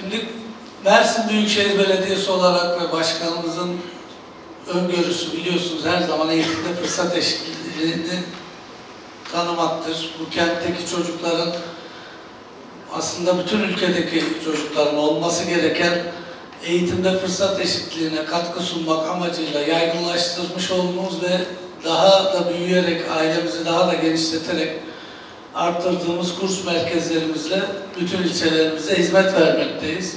Şimdi Mersin Büyükşehir Belediyesi olarak ve başkanımızın öngörüsü biliyorsunuz her zaman eğitimde fırsat eşitliğini tanımaktır. Bu kentteki çocukların aslında bütün ülkedeki çocukların olması gereken eğitimde fırsat eşitliğine katkı sunmak amacıyla yaygınlaştırmış olduğumuz ve daha da büyüyerek, ailemizi daha da genişleterek arttırdığımız kurs merkezlerimizle bütün ilçelerimize hizmet vermekteyiz.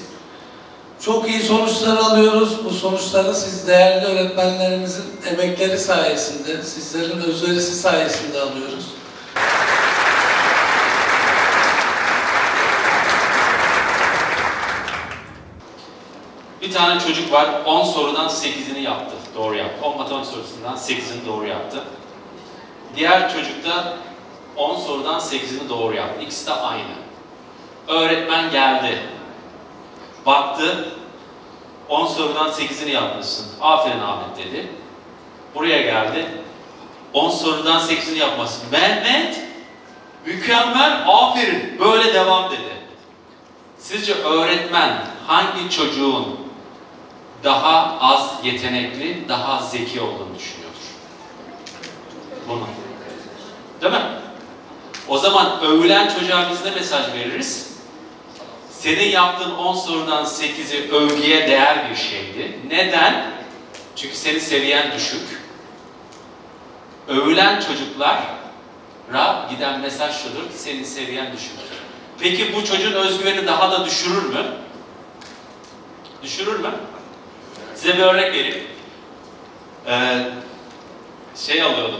Çok iyi sonuçlar alıyoruz. Bu sonuçları siz değerli öğretmenlerimizin emekleri sayesinde, sizlerin özverisi sayesinde alıyoruz. Bir tane çocuk var 10 sorudan 8'ini yaptı. Doğru yaptı. 10 matematik sorusundan 8'ini doğru yaptı. Diğer çocuk da 10 sorudan 8'ini doğru yaptı. İkisi de aynı. Öğretmen geldi. Baktı. 10 sorudan 8'ini yapmışsın. Aferin Ahmet dedi. Buraya geldi. 10 sorudan 8'ini yapmasın. Mehmet mükemmel aferin böyle devam dedi. Sizce öğretmen hangi çocuğun daha az yetenekli, daha zeki olduğunu düşünüyordur? Bunu. Değil mi? O zaman övülen çocuğa biz ne mesaj veririz? Senin yaptığın 10 sorudan 8'i övgüye değer bir şeydi. Neden? Çünkü senin seviyen düşük. Övülen çocuklara giden mesaj şudur ki senin seviyen düşüktür. Peki bu çocuğun özgüveni daha da düşürür mü? Düşürür mü? Size bir örnek vereyim. Ee, şey alıyordum,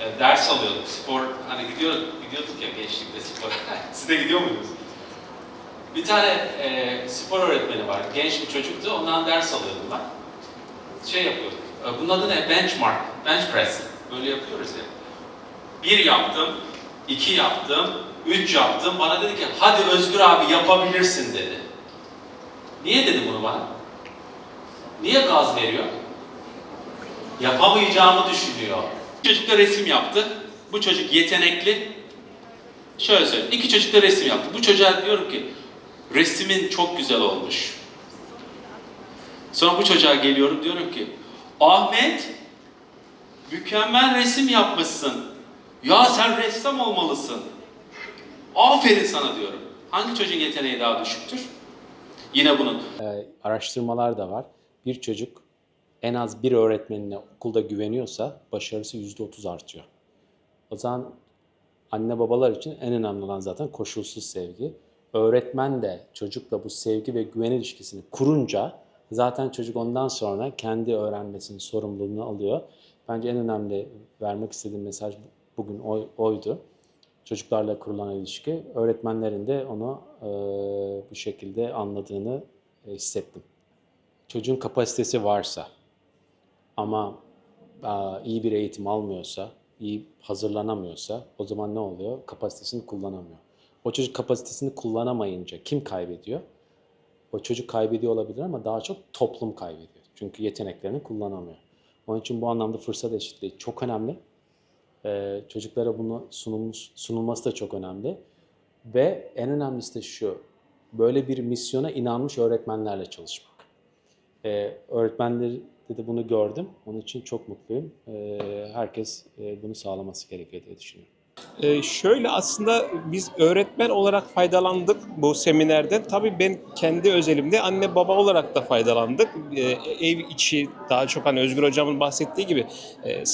e, ders alıyordum, spor, hani gidiyorduk, gidiyorduk ya gençlikte spor. Siz de gidiyor muydunuz? Bir tane e, spor öğretmeni var, genç bir çocuktu, ondan ders alıyordum ben. Şey yapıyorduk, e, bunun adı ne? Benchmark, bench press. Böyle yapıyoruz ya. Bir yaptım, iki yaptım, üç yaptım. Bana dedi ki, hadi Özgür abi yapabilirsin dedi. Niye dedi bunu bana? Niye gaz veriyor? Yapamayacağımı düşünüyor. Çocuk da resim yaptı. Bu çocuk yetenekli. Şöyle söyleyeyim. İki çocuk da resim yaptı. Bu çocuğa diyorum ki resmin çok güzel olmuş. Sonra bu çocuğa geliyorum diyorum ki Ahmet mükemmel resim yapmışsın. Ya sen ressam olmalısın. Aferin sana diyorum. Hangi çocuğun yeteneği daha düşüktür? Yine bunun. Ee, araştırmalar da var. Bir çocuk en az bir öğretmenine okulda güveniyorsa başarısı %30 artıyor. O zaman anne babalar için en önemli olan zaten koşulsuz sevgi. Öğretmen de çocukla bu sevgi ve güven ilişkisini kurunca zaten çocuk ondan sonra kendi öğrenmesinin sorumluluğunu alıyor. Bence en önemli vermek istediğim mesaj bugün oy- oydu. Çocuklarla kurulan ilişki. Öğretmenlerin de onu e, bu şekilde anladığını hissettim. Çocuğun kapasitesi varsa ama e, iyi bir eğitim almıyorsa, iyi hazırlanamıyorsa o zaman ne oluyor? Kapasitesini kullanamıyor. O çocuk kapasitesini kullanamayınca kim kaybediyor? O çocuk kaybediyor olabilir ama daha çok toplum kaybediyor. Çünkü yeteneklerini kullanamıyor. Onun için bu anlamda fırsat eşitliği çok önemli. Ee, çocuklara bunu sunulmuş, sunulması da çok önemli. Ve en önemlisi de şu, böyle bir misyona inanmış öğretmenlerle çalışmak. Ee, öğretmenleri de bunu gördüm. Onun için çok mutluyum. Ee, herkes e, bunu sağlaması gerekiyor diye düşünüyorum. Ee, şöyle aslında biz öğretmen olarak faydalandık bu seminerden. Tabii ben kendi özelimde anne baba olarak da faydalandık. Ee, ev içi daha çok hani Özgür Hocam'ın bahsettiği gibi e, e,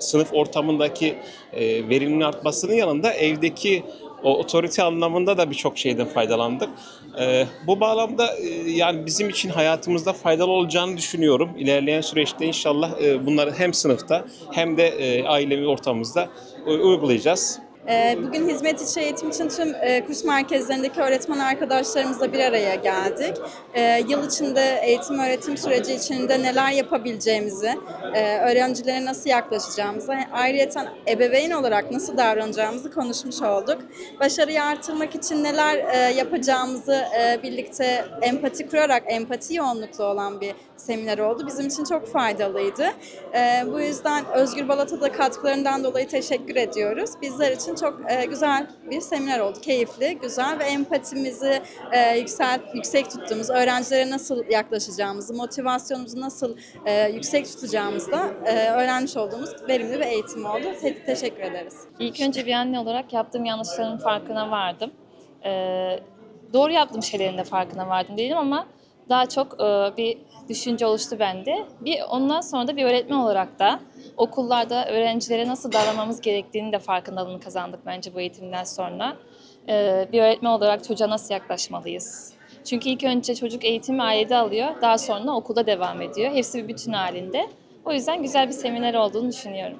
sınıf ortamındaki e, verimliliğin artmasının yanında evdeki o otorite anlamında da birçok şeyden faydalandık. Ee, bu bağlamda e, yani bizim için hayatımızda faydalı olacağını düşünüyorum. İlerleyen süreçte inşallah e, bunları hem sınıfta hem de e, ailevi ortamımızda u- uygulayacağız. Ee, Bugün hizmet içi eğitim için tüm e, kurs merkezlerindeki öğretmen arkadaşlarımızla bir araya geldik. Ee, Yıl içinde eğitim öğretim süreci içinde neler yapabileceğimizi, e, öğrencilere nasıl yaklaşacağımızı, ayrıca ebeveyn olarak nasıl davranacağımızı konuşmuş olduk. Başarıyı artırmak için neler e, yapacağımızı birlikte empati kurarak, empati yoğunluklu olan bir seminer oldu. Bizim için çok faydalıydı. Bu yüzden Özgür Balat'a da katkılarından dolayı teşekkür ediyoruz. Bizler için için çok e, güzel bir seminer oldu. Keyifli, güzel ve empatimizi e, yüksel, yüksek tuttuğumuz, öğrencilere nasıl yaklaşacağımızı, motivasyonumuzu nasıl e, yüksek tutacağımızı da e, öğrenmiş olduğumuz verimli bir eğitim oldu. Te- teşekkür ederiz. İlk önce bir anne olarak yaptığım yanlışların farkına vardım. Ee, doğru yaptığım şeylerin de farkına vardım diyelim ama daha çok e, bir düşünce oluştu bende. Bir ondan sonra da bir öğretmen olarak da okullarda öğrencilere nasıl davranmamız gerektiğini de farkındalığını kazandık bence bu eğitimden sonra. Ee, bir öğretmen olarak çocuğa nasıl yaklaşmalıyız? Çünkü ilk önce çocuk eğitimi ailede alıyor, daha sonra okulda devam ediyor. Hepsi bir bütün halinde. O yüzden güzel bir seminer olduğunu düşünüyorum.